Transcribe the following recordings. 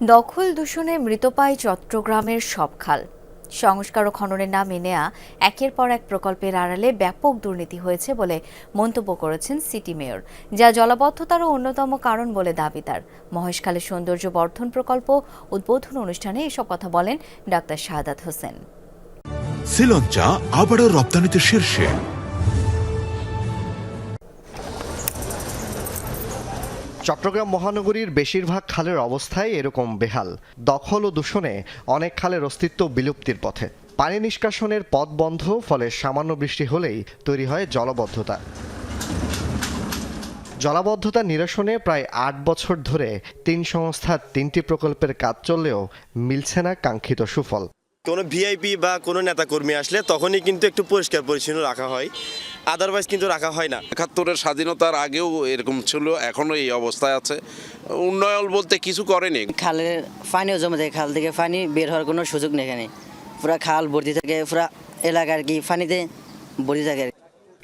দখল দূষণে মৃতপায় চট্টগ্রামের সব খাল। সংস্কার ও খননের নামে নেয়া একের পর এক প্রকল্পের আড়ালে ব্যাপক দুর্নীতি হয়েছে বলে মন্তব্য করেছেন সিটি মেয়র, যা জলাবদ্ধতারও অন্যতম কারণ বলে দাবি তার। মহেশখালের সৌন্দর্য বর্ধন প্রকল্প উদ্বোধন অনুষ্ঠানে এসব কথা বলেন ডাক্তার শাহাদাত হোসেন। শ্রীলঞ্চা আবারও রপ্তানিতে শীর্ষে। চট্টগ্রাম মহানগরীর বেশিরভাগ খালের অবস্থাই এরকম বেহাল। দখল ও দূষণে অনেক খালের অস্তিত্ব বিলুপ্তির পথে। পানি নিষ্কাশনের পথ বন্ধ, ফলে সামান্য বৃষ্টি হলেই তৈরি হয় জলবদ্ধতা। জলাবদ্ধতা নিরসনে প্রায় আট বছর ধরে তিন সংস্থার তিনটি প্রকল্পের কাজ চললেও মিলছে না কাঙ্ক্ষিত সুফল। কোনো ভিআইপি বা কোনো নেতাকর্মী আসলে তখনই কিন্তু একটু পরিষ্কার পরিচ্ছন্ন রাখা হয়। আদারওয়াইজ কিন্তু রাখা হয় না। একাত্তরের স্বাধীনতার আগেও এরকম ছিল এখনও এই অবস্থায় আছে। উন্নয়ন বলতে কিছু করেনি। খালের পানিও জমে থাকে খাল থেকে পানি বের হওয়ার কোনো সুযোগ নেই এখানে। পুরা খাল ভর্তি থাকে পুরা এলাকা আর কি পানিতে ভর্তি থাকে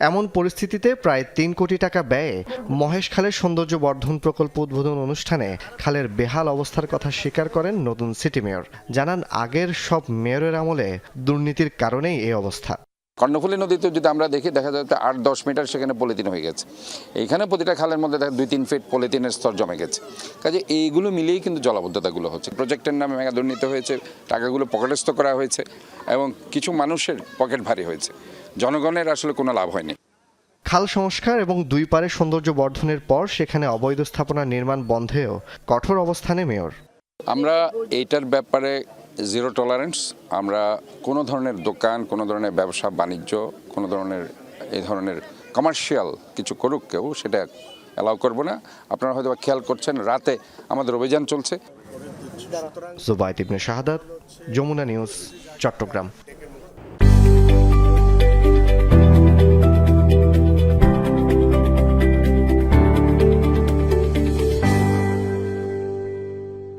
এমন পরিস্থিতিতে প্রায় তিন কোটি টাকা ব্যয়ে মহেশ খালের সৌন্দর্য বর্ধন প্রকল্প উদ্বোধন অনুষ্ঠানে খালের বেহাল অবস্থার কথা স্বীকার করেন নতুন সিটি মেয়র। জানান আগের সব মেয়রের আমলে দুর্নীতির কারণেই এই অবস্থা। কর্ণফুলী নদীতে যদি আমরা দেখি দেখা যাচ্ছে আট দশ মিটার সেখানে পলিথিন হয়ে গেছে। এইখানে প্রতিটা খালের মধ্যে দেখা দুই তিন ফিট পলিথিনের স্তর জমে গেছে। কাজে এইগুলো মিলিয়েই কিন্তু জলাবদ্ধতাগুলো হচ্ছে। প্রজেক্টের নামে মেগা দুর্নীতি হয়েছে টাকাগুলো পকেটস্থ করা হয়েছে এবং কিছু মানুষের পকেট ভারী হয়েছে। জনগণের আসলে কোনো লাভ হয়নি। খাল সংস্কার এবং দুই পারে সৌন্দর্য বর্ধনের পর সেখানে অবৈধ স্থাপনা নির্মাণ বন্ধেও কঠোর অবস্থানে মেয়র। আমরা এইটার ব্যাপারে জিরো টলারেন্স, আমরা কোনো ধরনের দোকান, কোনো ধরনের ব্যবসা, বাণিজ্য, কোনো ধরনের এই ধরনের কমার্শিয়াল কিছু করুক কেউ, সেটা অ্যালাউ করব না। আপনারা হয়তো খেয়াল করছেন, রাতে আমাদের অভিযান চলছে। জুবাইদ ইবনে শাহাদাত, যমুনা নিউজ, চট্টগ্রাম।